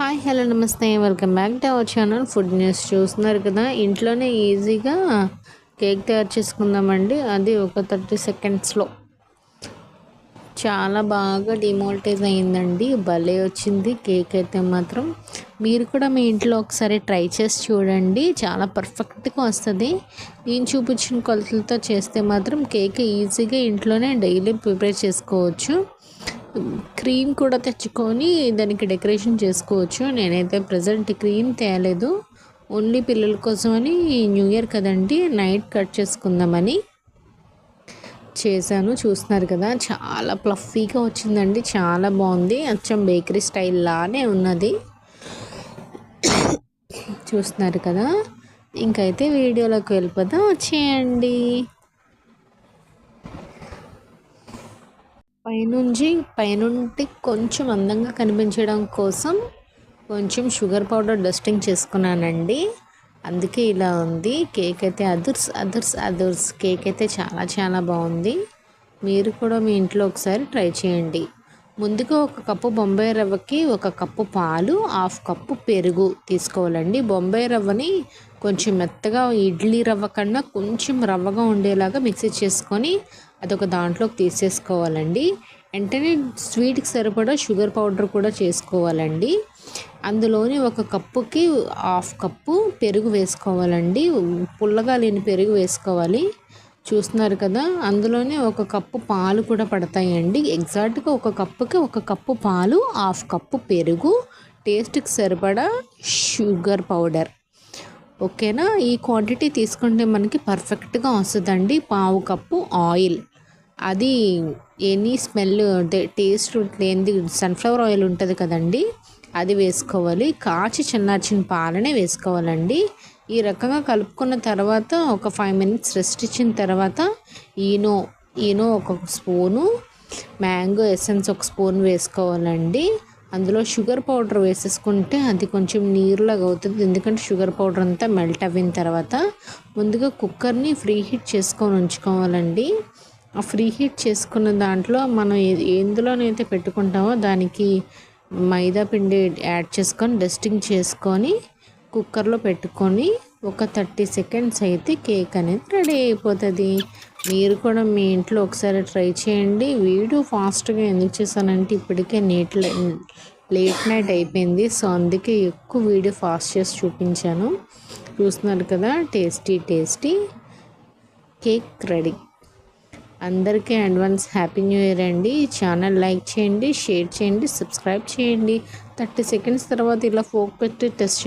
Hi hello నమస్తే. Welcome back to our channel food news. చూస్తున్నారు కదా ఇంట్లోనే ఈజీగా కేక్ తయారు చేసుకుందామండి. అది ఒక థర్టీ సెకండ్స్లో. చాలా బాగా డిమోల్టైజ్ అయిందండి భలే వచ్చింది కేక్ అయితే మాత్రం. మీరు కూడా మీ ఇంట్లో ఒకసారి ట్రై చేసి చూడండి. చాలా పర్ఫెక్ట్గా వస్తుంది. నేను చూపించిన కొలతలతో చేస్తే మాత్రం కేక్ ఈజీగా ఇంట్లోనే డైలీ ప్రిపేర్ చేసుకోవచ్చు. క్రీమ్ కూడా తెచ్చుకొని దానికి డెకరేషన్ చేసుకోవచ్చు. నేనైతే ప్రజెంట్ క్రీమ్ తేయలేదు ఓన్లీ పిల్లల కోసమని న్యూ ఇయర్ కదండి నైట్ కట్ చేసుకుందామని చేశాను. చూస్తున్నారు కదా చాలా ప్లఫీగా వచ్చిందండి చాలా బాగుంది. అచ్చం బేకరీ స్టైల్ లానే ఉన్నది. చూస్తున్నారు కదా ఇంకైతే వీడియోలోకి వెళ్ళిపోదాం. వచ్చేయండి పైనుంచి పైనుండి కొంచెం అందంగా కనిపించడం కోసం కొంచెం షుగర్ పౌడర్ డస్టింగ్ చేసుకున్నానండి. అందుకే ఇలా ఉంది. కేక్ అయితే అదర్స్ అదర్స్ అదర్స్. కేక్ అయితే చాలా చాలా బాగుంది. మీరు కూడా మీ ఇంట్లో ఒకసారి ట్రై చేయండి. ముందుగా ఒక కప్పు బొంబాయి రవ్వకి ఒక కప్పు పాలు హాఫ్ కప్పు పెరుగు తీసుకోవాలండి. బొంబాయి రవ్వని కొంచెం మెత్తగా ఇడ్లీ రవ్వ కన్నా కొంచెం రవ్వగా ఉండేలాగా మిక్సీ చేసుకొని అదొక దాంట్లోకి తీసేసుకోవాలండి. వెంటనే స్వీట్కి సరిపడా షుగర్ పౌడర్ కూడా చేసుకోవాలండి. అందులోని ఒక కప్పుకి హాఫ్ కప్పు పెరుగు వేసుకోవాలండి. పుల్లగా లేని పెరుగు వేసుకోవాలి. చూస్తున్నారు కదా అందులోనే ఒక కప్పు పాలు కూడా పడతాయండి. ఎగ్జాక్ట్గా ఒక కప్పుకి ఒక కప్పు పాలు హాఫ్ కప్పు పెరుగు టేస్ట్కి సరిపడా షుగర్ పౌడర్. ఓకేనా? ఈ క్వాంటిటీ తీసుకుంటే మనకి పర్ఫెక్ట్గా వస్తుందండి. పావు కప్పు ఆయిల్. అది ఎనీ స్మెల్ టేస్ట్ లేనిది సన్ఫ్లవర్ ఆయిల్ ఉంటుంది కదండి అది వేసుకోవాలి. కాచి చిన్నార్చిన పాలనే వేసుకోవాలండి. ఈ రకంగా కలుపుకున్న తర్వాత ఒక ఫైవ్ మినిట్స్ రెస్ట్ ఇచ్చిన తర్వాత ఈనో ఈనో ఒక స్పూను మ్యాంగో ఎసెన్స్ ఒక స్పూన్ వేసుకోవాలండి. అందులో షుగర్ పౌడర్ వేసేసుకుంటే అది కొంచెం నీరులాగా అవుతుంది. ఎందుకంటే షుగర్ పౌడర్ అంతా మెల్ట్ అయిన తర్వాత ముందుగా కుక్కర్ని ఫ్రీ హీట్ చేసుకొని ఉంచుకోవాలండి. ఆ ఫ్రీ హీట్ చేసుకున్న దాంట్లో మనం ఎందులోనైతే పెట్టుకుంటామో దానికి మైదా పిండి యాడ్ చేసుకొని డస్టింగ్ చేసుకొని కుక్కర్లో పెట్టుకొని ఒక థర్టీ సెకండ్స్ అయితే కేక్ అనేది రెడీ అయిపోతుంది. మీరు కూడా మీ ఇంట్లో ఒకసారి ట్రై చేయండి. వీడియో ఫాస్ట్గా ఎందుకు చేశానంటే ఇప్పటికే నీట్ లేట్ నైట్ అయిపోయింది. సో అందుకే ఎక్కువ వీడియో ఫాస్ట్ చేసి చూపించాను. చూస్తున్నారు కదా టేస్టీ టేస్టీ కేక్ రెడీ. అందరికీ అడ్వాన్స్ హ్యాపీ న్యూ ఇయర్ అండి. ఛానల్ లైక్ చేయండి షేర్ చేయండి సబ్స్క్రైబ్ చేయండి. థర్టీ సెకండ్స్ తర్వాత ఇలా ఫోక్ పెట్టి టెస్ట్